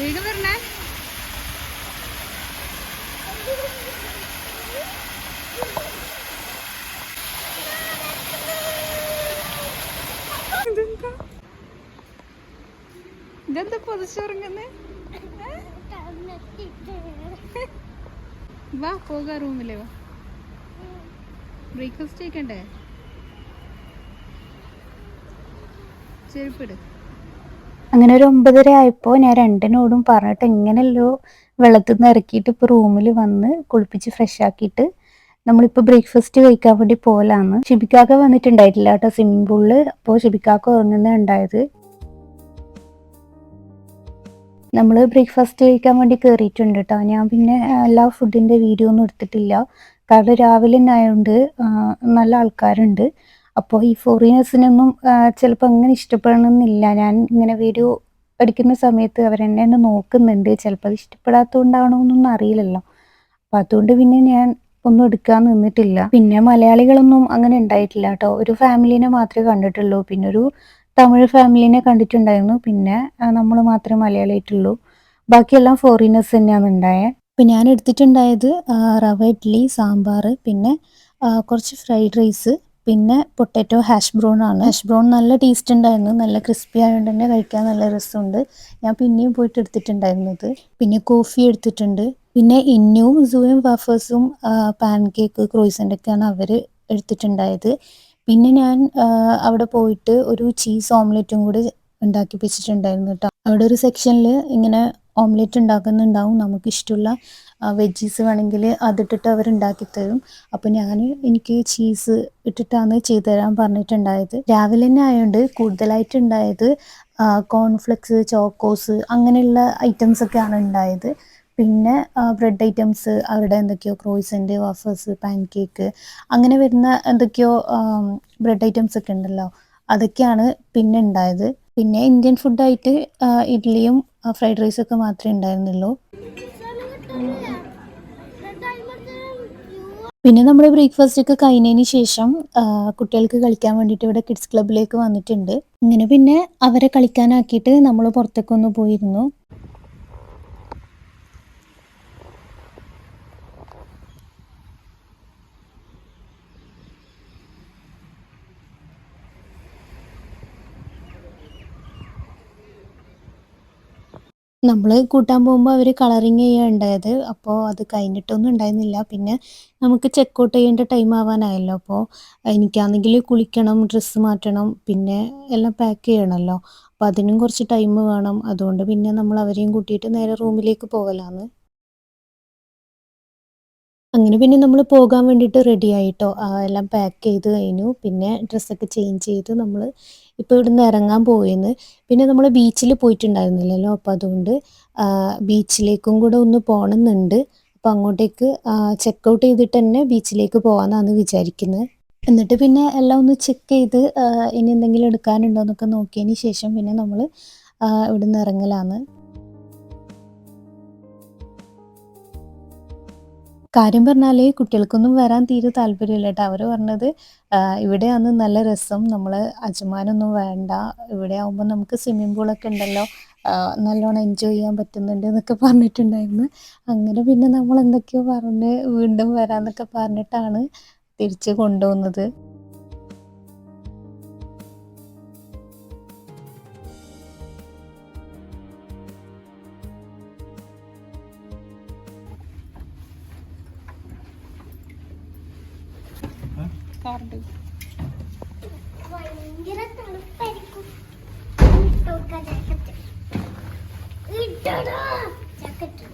വേഗം വരണേ ഇതെന്താ? പൊതിച്ചുറങ്ങുന്നേ വാ പോകാ റൂമിലെ വാ. ബ്രേക്ക്ഫാസ്റ്റ് കഴിക്കണ്ടേ? ചെരുപ്പിട് അങ്ങനെ ഒരു ഒമ്പതര ആയപ്പോൾ ഞാൻ രണ്ടിനോടും പറഞ്ഞിട്ട് എങ്ങനെയല്ലോ വെള്ളത്തിൽ നിന്ന് ഇറക്കിയിട്ട് ഇപ്പോൾ റൂമിൽ വന്ന് കുളിപ്പിച്ച് ഫ്രഷ് ആക്കിയിട്ട് നമ്മളിപ്പോൾ ബ്രേക്ക്ഫാസ്റ്റ് കഴിക്കാൻ വേണ്ടി പോലാന്ന് ഷിബിക്കാക്ക വന്നിട്ടുണ്ടായിട്ടില്ല കേട്ടോ സ്വിമ്മിംഗ് പൂളിൽ അപ്പോൾ ഷിബിക്കാക്ക ഉറങ്ങുന്ന ഉണ്ടായത് നമ്മൾ ബ്രേക്ക്ഫാസ്റ്റ് കഴിക്കാൻ വേണ്ടി കയറിയിട്ടുണ്ട് കേട്ടോ. ഞാൻ പിന്നെ എല്ലാ ഫുഡിന്റെ വീഡിയോ ഒന്നും എടുത്തിട്ടില്ല. കാരണം രാവിലെ തന്നെ ആയതുകൊണ്ട് നല്ല ആൾക്കാരുണ്ട്. അപ്പോൾ ഈ ഫോറിനേഴ്സിനൊന്നും ചിലപ്പോൾ അങ്ങനെ ഇഷ്ടപ്പെടണമെന്നില്ല ഞാൻ ഇങ്ങനെ വീഡിയോ എടുക്കുന്ന സമയത്ത് അവരെന്നെ എന്നെ നോക്കുന്നുണ്ട്. ചിലപ്പോൾ അത് ഇഷ്ടപ്പെടാത്തതുകൊണ്ടാണോന്നൊന്നും അറിയില്ലല്ലോ. അപ്പം അതുകൊണ്ട് പിന്നെ ഞാൻ ഒന്നും എടുക്കാൻ നിന്നിട്ടില്ല. പിന്നെ മലയാളികളൊന്നും അങ്ങനെ ഉണ്ടായിട്ടില്ല കേട്ടോ. ഒരു ഫാമിലിനെ മാത്രമേ കണ്ടിട്ടുള്ളൂ. പിന്നെ ഒരു തമിഴ് ഫാമിലിനെ കണ്ടിട്ടുണ്ടായിരുന്നു. പിന്നെ നമ്മൾ മാത്രമേ മലയാളിയായിട്ടുള്ളൂ. ബാക്കിയെല്ലാം ഫോറിനേഴ്സ് തന്നെയാണ് ഉണ്ടായത് അപ്പം ഞാൻ എടുത്തിട്ടുണ്ടായത് റവ ഇഡ്ഡലി സാമ്പാർ പിന്നെ കുറച്ച് ഫ്രൈഡ് റൈസ് പിന്നെ പൊട്ടാറ്റോ ഹാഷ് ബ്രൗൺ ആണ്. ഹാഷ് ബ്രൗൺ നല്ല ടേസ്റ്റ് ഉണ്ടായിരുന്നു. നല്ല ക്രിസ്പി ആയതുകൊണ്ട് തന്നെ കഴിക്കാൻ നല്ല രസമുണ്ട്. ഞാൻ പിന്നെയും പോയിട്ട് എടുത്തിട്ടുണ്ടായിരുന്നത് പിന്നെ കോഫി എടുത്തിട്ടുണ്ട്. പിന്നെ ഇന്നും സൂയും വാഫേഴ്സും പാൻ കേക്ക് ക്രോയിസന്റ് ഒക്കെയാണ് അവർ എടുത്തിട്ടുണ്ടായത്. പിന്നെ ഞാൻ അവിടെ പോയിട്ട് ഒരു ചീസ് ഓംലെറ്റും കൂടി ഉണ്ടാക്കി വെച്ചിട്ടുണ്ടായിരുന്നു കേട്ടോ. അവിടെ ഒരു സെക്ഷനിൽ ഇങ്ങനെ ഓംലെറ്റ് ഉണ്ടാക്കുന്നുണ്ടാവും. നമുക്ക് ഇഷ്ടമുള്ള വെജീസ് വേണമെങ്കിൽ അതിട്ടിട്ട് അവർ ഉണ്ടാക്കി തരും. അപ്പോൾ ഞാൻ എനിക്ക് ചീസ് ഇട്ടിട്ടാണ് ചെയ്തു തരാൻ പറഞ്ഞിട്ടുണ്ടായത്. രാവിലെ തന്നെ ആയതുകൊണ്ട് കൂടുതലായിട്ട് ഉണ്ടായത് കോൺഫ്ലെക്സ് ചോക്കോസ് അങ്ങനെയുള്ള ഐറ്റംസ് ഒക്കെയാണ് ഉണ്ടായത്. പിന്നെ ബ്രെഡ് ഐറ്റംസ് അവരുടെ എന്തൊക്കെയോ ക്രോയിസന്റ് വഫേഴ്സ് പാൻ കേക്ക് അങ്ങനെ വരുന്ന എന്തൊക്കെയോ ബ്രെഡ് ഐറ്റംസ് ഒക്കെ ഉണ്ടല്ലോ അതൊക്കെയാണ് പിന്നെ ഉണ്ടായത്. പിന്നെ ഇന്ത്യൻ ഫുഡായിട്ട് ഇഡ്ഡലിയും ഫ്രൈഡ് റൈസ് ഒക്കെ മാത്രമേ ഉണ്ടായിരുന്നുള്ളൂ. പിന്നെ നമ്മുടെ ബ്രേക്ക്ഫാസ്റ്റ് ഒക്കെ കഴിഞ്ഞതിന് ശേഷം കുട്ടികൾക്ക് കളിക്കാൻ വേണ്ടിയിട്ട് ഇവിടെ കിഡ്സ് ക്ലബിലേക്ക് വന്നിട്ടുണ്ട്. ഇങ്ങനെ പിന്നെ അവരെ കളിക്കാനാക്കിയിട്ട് നമ്മൾ പുറത്തേക്കൊന്ന് പോയിരുന്നു. നമ്മൾ കൂട്ടാൻ പോകുമ്പോൾ അവർ കളറിങ് ചെയ്യുക ഉണ്ടായത് അപ്പോൾ അത് കഴിഞ്ഞിട്ടൊന്നും ഉണ്ടായിരുന്നില്ല പിന്നെ നമുക്ക് ചെക്ക് ഔട്ട് ചെയ്യേണ്ട ടൈം ആവാനായല്ലോ. അപ്പോൾ എനിക്കാണെങ്കിൽ കുളിക്കണം ഡ്രസ്സ് മാറ്റണം പിന്നെ എല്ലാം പാക്ക് ചെയ്യണമല്ലോ അപ്പോൾ അതിനും കുറച്ച് ടൈം വേണം. അതുകൊണ്ട് പിന്നെ നമ്മൾ അവരെയും കൂട്ടിയിട്ട് നേരെ റൂമിലേക്ക് പോകലാന്ന്. അങ്ങനെ പിന്നെ നമ്മൾ പോകാൻ വേണ്ടിയിട്ട് റെഡി ആയിട്ടോ എല്ലാം പാക്ക് ചെയ്ത് കഴിഞ്ഞു. പിന്നെ ഡ്രസ്സൊക്കെ ചേഞ്ച് ചെയ്ത് നമ്മൾ ഇപ്പോൾ ഇവിടുന്ന് ഇറങ്ങാൻ പോയിന്ന്. പിന്നെ നമ്മൾ ബീച്ചിൽ പോയിട്ടുണ്ടായിരുന്നില്ലല്ലോ അപ്പോൾ അതുകൊണ്ട് ബീച്ചിലേക്കും കൂടെ ഒന്ന് പോകണമെന്നുണ്ട് അപ്പോൾ അങ്ങോട്ടേക്ക് ചെക്ക് ഔട്ട് ചെയ്തിട്ട് തന്നെ ബീച്ചിലേക്ക് പോകാമെന്നാണ് വിചാരിക്കുന്നത് എന്നിട്ട് പിന്നെ എല്ലാം ഒന്ന് ചെക്ക് ചെയ്ത് ഇനി എന്തെങ്കിലും എടുക്കാനുണ്ടോ എന്നൊക്കെ നോക്കിയതിന് ശേഷം പിന്നെ നമ്മൾ ഇവിടുന്ന് ഇറങ്ങലാണ് കാര്യം പറഞ്ഞാൽ കുട്ടികൾക്കൊന്നും വരാൻ തീരെ താല്പര്യമില്ല കേട്ടോ. അവർ പറഞ്ഞത് ഇവിടെ ഇവിടെയാണ് നല്ല രസം നമ്മൾ അജമാനൊന്നും വേണ്ട ഇവിടെ ആകുമ്പോൾ നമുക്ക് സ്വിമ്മിംഗ് പൂളൊക്കെ ഉണ്ടല്ലോ നല്ലോണം എൻജോയ് ചെയ്യാൻ പറ്റുന്നുണ്ട് എന്നൊക്കെ പറഞ്ഞിട്ടുണ്ടായിരുന്നു. അങ്ങനെ പിന്നെ നമ്മൾ എന്തൊക്കെയോ പറഞ്ഞ് വീണ്ടും വരാന്നൊക്കെ പറഞ്ഞിട്ടാണ് തിരിച്ച് കൊണ്ടുപോകുന്നത്. കാർഡ് ഭയങ്കര തണുപ്പായിരിക്കും. ജാക്കറ്റ്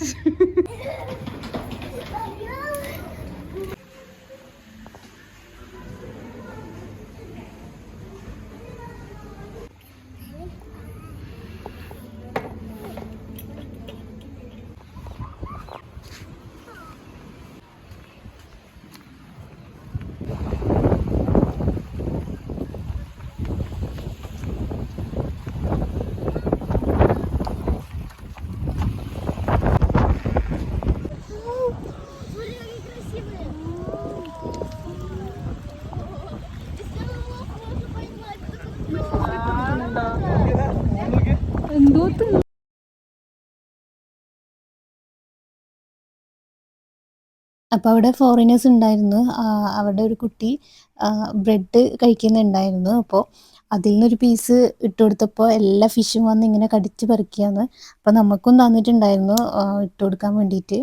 അപ്പോൾ അവിടെ ഫോറിനേഴ്സ് ഉണ്ടായിരുന്നു. അവിടെ ഒരു കുട്ടി ബ്രെഡ് കഴിക്കുന്നുണ്ടായിരുന്നു. അപ്പോൾ അതിൽ നിന്നൊരു പീസ് ഇട്ട് കൊടുത്തപ്പോൾ എല്ലാ ഫിഷും വന്ന് ഇങ്ങനെ കടിച്ച് പറിക്കുകയാണ് അപ്പോൾ നമുക്കും തന്നിട്ടുണ്ടായിരുന്നു. ഇട്ട് കൊടുക്കാൻ വേണ്ടിയിട്ട്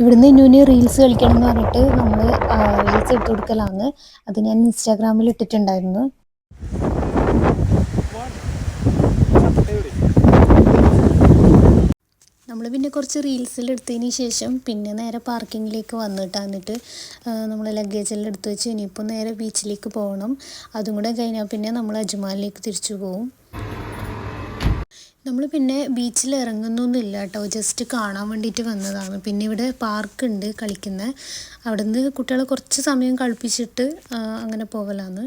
ഇവിടുന്ന് ഇന്നുവിന് റീൽസ് കളിക്കണം എന്ന് പറഞ്ഞിട്ട് നമ്മൾ റീൽസ് ഇട്ട് കൊടുക്കലാണ് അത് ഞാൻ ഇൻസ്റ്റാഗ്രാമിൽ ഇട്ടിട്ടുണ്ടായിരുന്നു. നമ്മൾ പിന്നെ കുറച്ച് റീൽസിൽ എടുത്തതിന് ശേഷം പിന്നെ നേരെ പാർക്കിങ്ങിലേക്ക് വന്നിട്ട്. എന്നിട്ട് നമ്മൾ ലഗേജെല്ലാം എടുത്ത് വെച്ച് ഇനിയിപ്പോൾ നേരെ ബീച്ചിലേക്ക് പോകണം. അതും കൂടെ കഴിഞ്ഞാൽ പിന്നെ നമ്മൾ അജ്മാലിലേക്ക് തിരിച്ചു പോകും നമ്മൾ പിന്നെ ബീച്ചിൽ ഇറങ്ങുന്നൊന്നുമില്ല കേട്ടോ ജസ്റ്റ് കാണാൻ വേണ്ടിയിട്ട് വന്നതാണ്. പിന്നെ ഇവിടെ പാർക്ക് ഉണ്ട് കളിക്കുന്ന. അവിടെ നിന്ന് കുട്ടികളെ കുറച്ച് സമയം കളിപ്പിച്ചിട്ട് അങ്ങനെ പോകലാണ്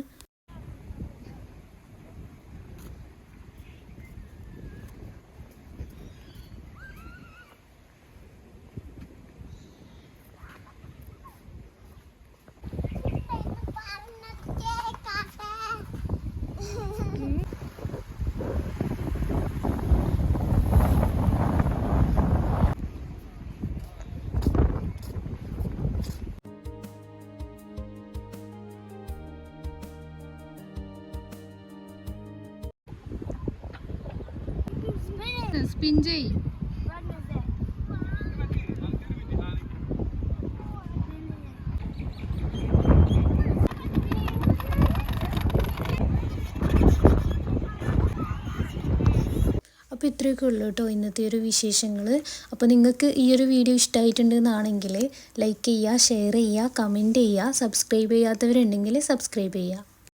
സ്പിൻ ചെയ്യും. അപ്പോൾ ഇത്രയൊക്കെ ഉള്ളൂ കേട്ടോ ഇന്നത്തെ ഒരു വിശേഷങ്ങൾ അപ്പോൾ നിങ്ങൾക്ക് ഈ ഒരു വീഡിയോ ഇഷ്ടമായിട്ടുണ്ടെന്നാണെങ്കിൽ ലൈക്ക് ചെയ്യുക ഷെയർ ചെയ്യുക കമന്റ് ചെയ്യുക സബ്സ്ക്രൈബ് ചെയ്യാത്തവരുണ്ടെങ്കിൽ സബ്സ്ക്രൈബ് ചെയ്യുക.